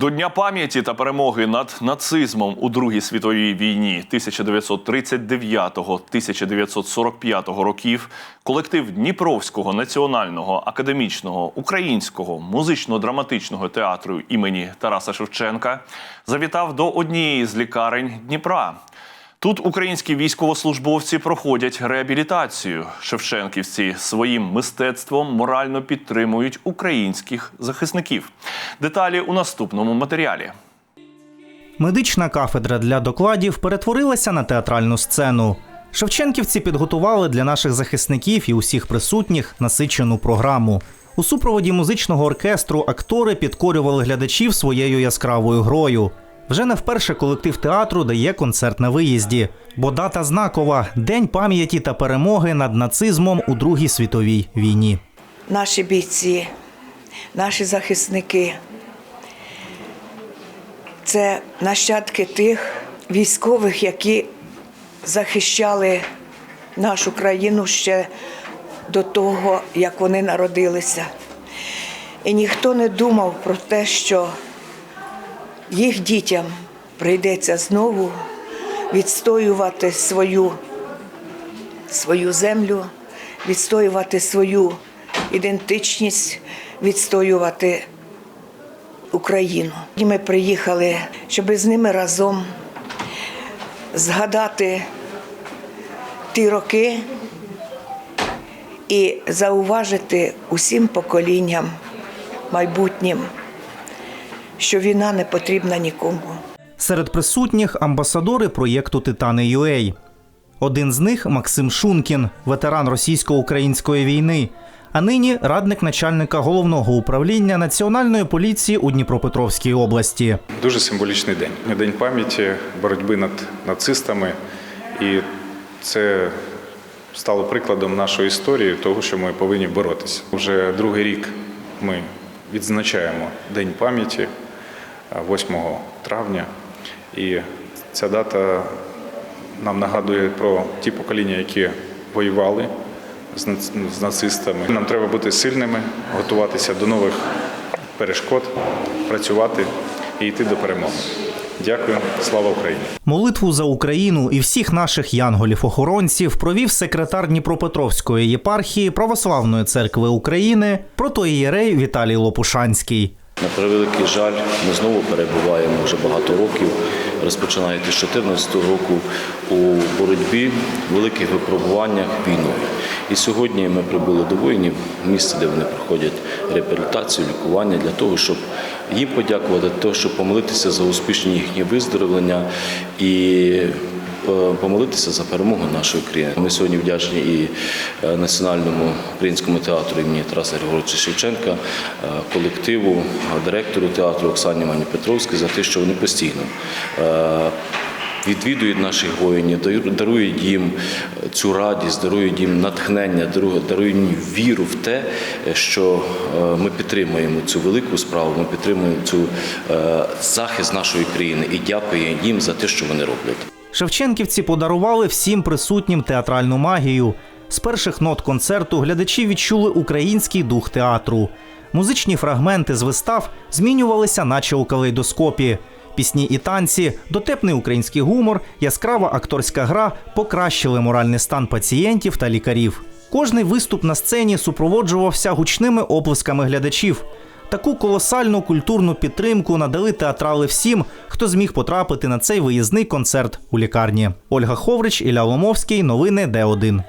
До Дня пам'яті та перемоги над нацизмом у Другій світовій війні 1939-1945 років колектив Дніпровського національного академічного українського музично-драматичного театру імені Тараса Шевченка завітав до однієї з лікарень Дніпра. Тут українські військовослужбовці проходять реабілітацію. Шевченківці своїм мистецтвом морально підтримують українських захисників. Деталі у наступному матеріалі. Медична кафедра для докладів перетворилася на театральну сцену. Шевченківці підготували для наших захисників і усіх присутніх насичену програму. У супроводі музичного оркестру актори підкорювали глядачів своєю яскравою грою. Вже не вперше колектив театру дає концерт на виїзді, бо дата знакова День пам'яті та перемоги над нацизмом у Другій світовій війні. наші бійці, наші захисники. Це нащадки тих військових, які захищали нашу країну ще до того, як вони народилися. І ніхто не думав про те, що їх дітям прийдеться знову відстоювати свою свою землю, відстоювати свою ідентичність, відстоювати Україну. І ми приїхали, щоб з ними разом згадати ті роки і зауважити усім поколінням майбутнім, що війна не потрібна нікому. Серед присутніх амбасадори проєкту Титани UA. Один з них Максим Шункін, ветеран російсько-української війни, а нині радник начальника головного управління національної поліції у Дніпропетровській області. Дуже символічний день. День пам'яті боротьби над нацистами, і це стало прикладом нашої історії, того, що ми повинні боротися. Вже другий рік ми відзначаємо День пам'яті 8 травня, і ця дата нам нагадує про ті покоління, які воювали з нац- нацистами. Нам треба бути сильними, готуватися до нових перешкод, працювати і йти до перемоги. Дякую, слава Україні! Молитву за Україну і всіх наших янголів-охоронців провів секретар Дніпропетровської єпархії Православної церкви України протоієрей Віталій Лопушанський. На превеликий жаль, ми знову перебуваємо вже багато років, розпочинаючи з 2014 року у боротьбі, великих випробуваннях війною. І сьогодні ми прибули до воїнів, місце, де вони проходять реабілітацію, лікування для того, щоб їм подякувати, того, щоб помолитися за успішні їхні виздоровлення і помолитися за перемогу нашої країни. Ми сьогодні вдячні і е, Національному українському театру імені Тараса Григоровича Шевченка, е, колективу, е, директору театру Оксані Івані Петровській за те, що вони постійно. е, Відвідують наших воїнів, дарують- їм цю радість, дарують їм натхнення, дарують їм віру в те, що е, ми підтримуємо цю велику справу, ми підтримуємо цю е, захист нашої країни і дякуємо їм за те, що вони роблять. Шевченківці подарували всім присутнім театральну магію. З перших нот концерту глядачі відчули український дух театру. Музичні фрагменти з вистав змінювалися, наче у калейдоскопі. Пісні і танці, дотепний український гумор, яскрава акторська гра покращили моральний стан пацієнтів та лікарів. Кожний виступ на сцені супроводжувався гучними оплесками глядачів. Таку колосальну культурну підтримку надали театрали всім, хто зміг потрапити на цей виїзний концерт у лікарні. Ольга Ховрич, Ілля Ломовський. Новини Д1.